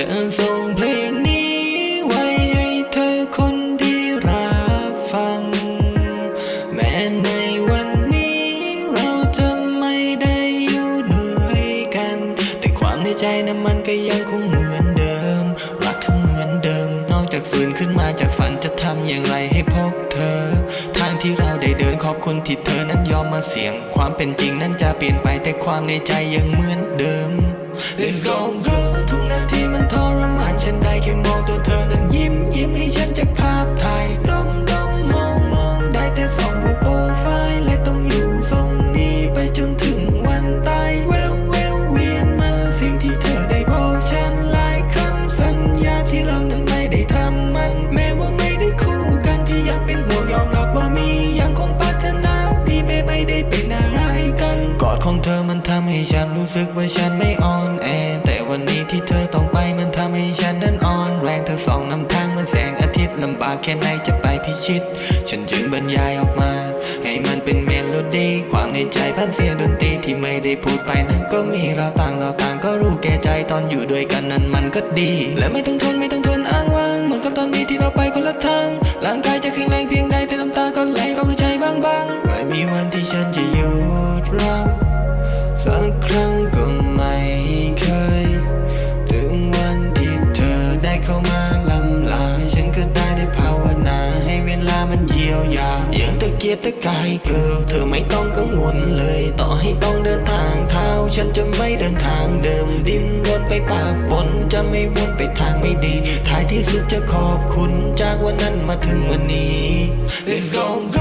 จะส่งเพลงนี้ไว้ให้เธอคนที่รับฟัง แม้ในวันนี้เราจะไม่ได้อยู่ด้วยกัน แต่ความในใจนั้นมันก็ยังคงเหมือนเดิม รักเธอเหมือนเดิม นอกจากฝืนขึ้นมาจากฝันจะทำอย่างไรให้พบเธอ ทางที่เราได้เดินขอบคุณที่เธอนั้นยอมมาเสี่ยง ความเป็นจริงนั้นจะเปลี่ยนไปแต่ความในใจยังเหมือนเดิม Let's go girl ทุกนาทีมันทรมานฉันได้แค่มองตัวเธอนั้นยิ้มยิ้มให้ฉันจากภาพถ่ายดมดมมองมองได้แต่ส่องรูปโปรไฟล์และต้องอยู่ทรงนี้ไปจนถึงวันตายแววแววเวียนมาสิ่งที่เธอได้บอกฉันหลายคำสัญญาที่เรานั้นไม่ได้ทำมัน แม้ว่าไม่ได้คู่กันที่ยังเป็นห่วงยอมรับว่ามียังคงปรารถนาดีแม้ไม่ได้เป็นอะไรกันกอดของเธอมันทำให้ฉันรู้สึกว่าฉันไม่อ่อน ต้องไปมันทำให้ฉันนั้นอ่อนแรงเธอส่องนำทางเหมันแสงอาทิตย์ลำบากแค่ไหนจะไปพิชิต ฉันจึงบรรยายออกมา ให้มันเป็นเมโลดี้ความในใจพันเสียงดนตรีที่ไม่ได้พูดไปนั้นก็มีเราต่างเราต่างก็รู้แก่ใจตอนอยู่ด้วยกันนั้นมันก็ดี และไม่ต้องทนไม่ต้องทนอ้างว้างเหมือนกับตอนนี้ที่เราไปคนละทางร่างกายจะแข็งแรงเพียงใดแต่น้ำตาก็ไหลเข้าหัวใจบางๆไม่มีวันที่ฉันจะหยุดรัก ยียวยาอย่างตะเกียกตะกายเกิลเธอไม่ต้องกังวลเลย ต่อให้ต้องเดินทางเท้า ฉันจะไม่เดินทางเดิมดิ้นรนไปปะปนจะไม่วนไปทางไม่ดี ท้ายที่สุดจะขอบคุณจากวันนั้นมาถึงวันนี้ Let's go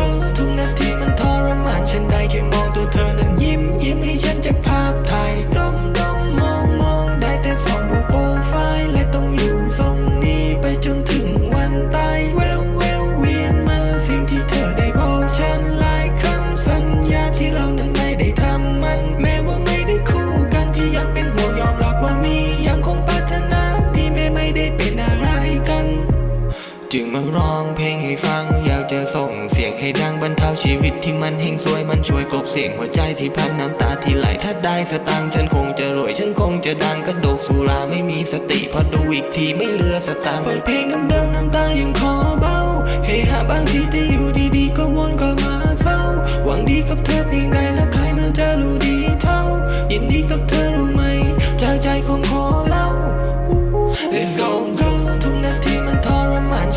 ร้องเพลงให้ฟัง อยากจะส่งเสียงให้ดังบรรเทาชีวิตที่มันเฮงซวยมันช่วยกลบเสียงหัวใจที่พังน้ำตาที่ไหลถ้าได้สตางค์ฉันคงจะรวยฉันคงจะดังกระโดกสุราไม่มีสติพอดูอีกทีไม่เหลือสตางค์เปิดเพลงเดิมน้ำตายังคอเบาเฮฮาบางทีที่อยู่ดีๆก็วนก็มาเศร้าหวังดีกับเธอเพียง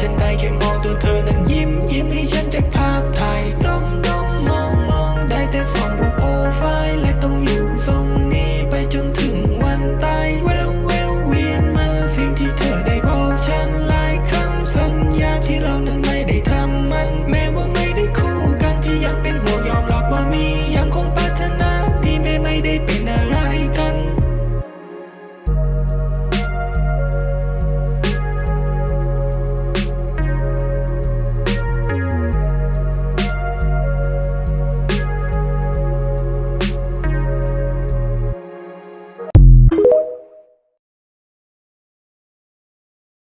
ฉันได้แค่มองตัวเธอนั้นยิ้มยิ้มให้ฉันจากภาพถ่ายดมดมมองมองได้แต่ส่องรูปโปรไฟล์และต้องอยู่ทรงนี้ไปจนถึงวันตายเววเววเวียนมาสิ่งที่เธอได้บอกฉันหลายคำสัญญาที่เรานั้นไม่ได้ทำมัน แม้ว่าไม่ได้คู่กันที่ยังเป็นห่วงยอมรับว่ามียังคงปรารถนาที่ไม่ไม่ได้